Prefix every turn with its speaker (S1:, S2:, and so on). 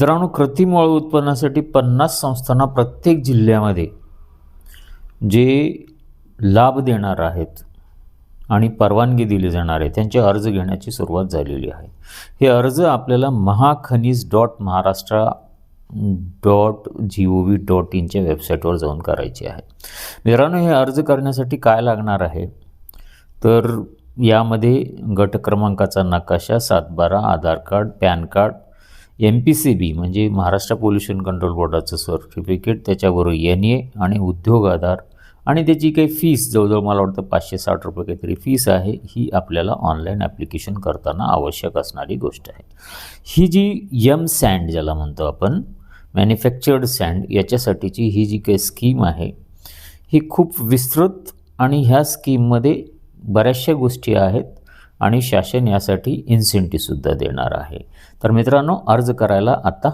S1: मित्रांनो कृत्रिम वाळू उत्पन्नासाठी पन्नास संस्थांना प्रत्येक जिल्ह्यामध्ये जे लाभ देणार आहेत आणि परवानगी दिली जाणार आहे त्यांचे अर्ज घेण्याची सुरुवात झालेली आहे. हे अर्ज आपल्याला Mahakhanij dot Maharashtra dot G O V dot इनच्या वेबसाईटवर जाऊन करायचे आहे. मित्रांनो हे अर्ज करण्यासाठी काय लागणार आहे? तर यामध्ये गट क्रमांकाचा नकाशा सातबारा Aadhaar card PAN card M P C B म्हणजे महाराष्ट्र पोल्युशन कंट्रोल बोर्डाचं सर्टिफिकेट त्याच्याबरोबर एन ए आणि उद्योग आधार. आणि त्याची काही फीस जवळजवळ मला वाटतं पाचशे साठ रुपये काहीतरी फीस आहे ही आपल्याला ऑनलाईन ॲप्लिकेशन करताना आवश्यक असणारी गोष्ट आहे. ही जी यम सँड ज्याला म्हणतो आपण मॅन्युफॅक्चर्ड सँड याच्यासाठीची ही जी काही स्कीम आहे ही खूप विस्तृत आणि ह्या स्कीममध्ये बऱ्याचशा गोष्टी आहेत. आणि शासन यासाठी इन्सेंटिव्हसुद्धा देणार आहे. तर मित्रांनो अर्ज करायला आत्ता